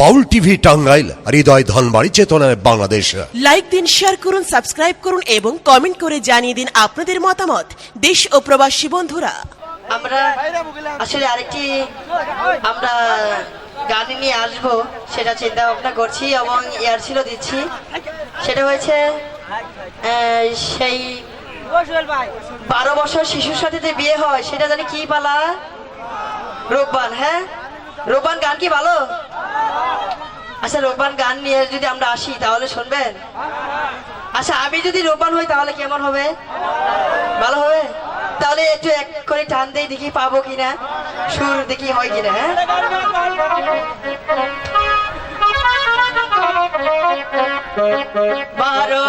বাউল TV Tangail হৃদয় ধনবাড়ি চেতনায় Bangladesh. Like দিন share করুন সাবস্ক্রাইব করুন এবং কমেন্ট করে জানিয়ে দিন আপনাদের মতামত। দেশ ও প্রবাসী বন্ধুরা। আমরা আসলে আরেকটি আমরা গান নিয়ে আসব সেটা চিন্তা ভাবনা করছি এবং এয়ারছিল দিচ্ছি। সেটা হয়েছে সেই বারো বছর শিশুর সাথে যে বিয়ে হয় সেটা জানি কি পালা? রোববান হ্যাঁ? রোববান গান কি ভালো? আচ্ছা রোপান গান নিয়ে যদি আমরা আসি, তাহলে শুনবেন? আচ্ছা আমি যদি রোপান হই, তাহলে কেমন হবে? ভালো হবে? তাহলে একটু এক করে টান দিয়ে দেখি পাবো কিনা। সুর দেখি হয় কিনা হ্যাঁ? বারো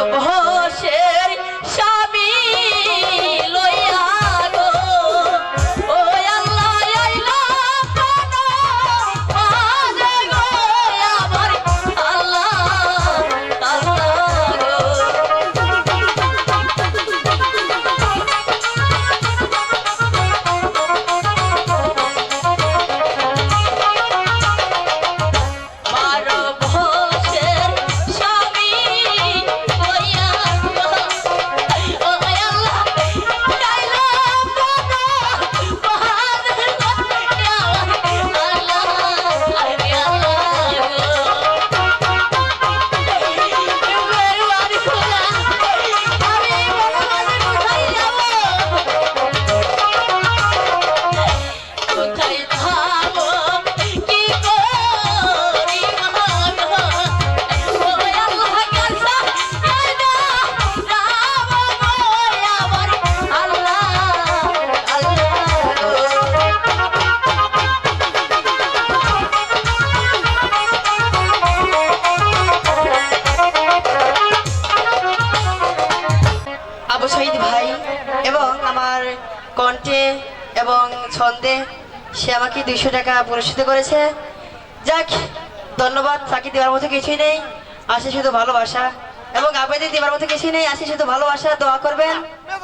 আমার কণ্ঠে এবং ছন্দে সে আমাকে দুইশো টাকা পুরস্কৃত করেছে। যাক, ধন্যবাদ তাকে দেওয়ার মতো কিছুই নেই, আসে শুধু ভালোবাসা। এবং আপনাদের দেওয়ার মতো কিছুই নেই, আসে শুধু ভালোবাসা, দোয়া করবেন।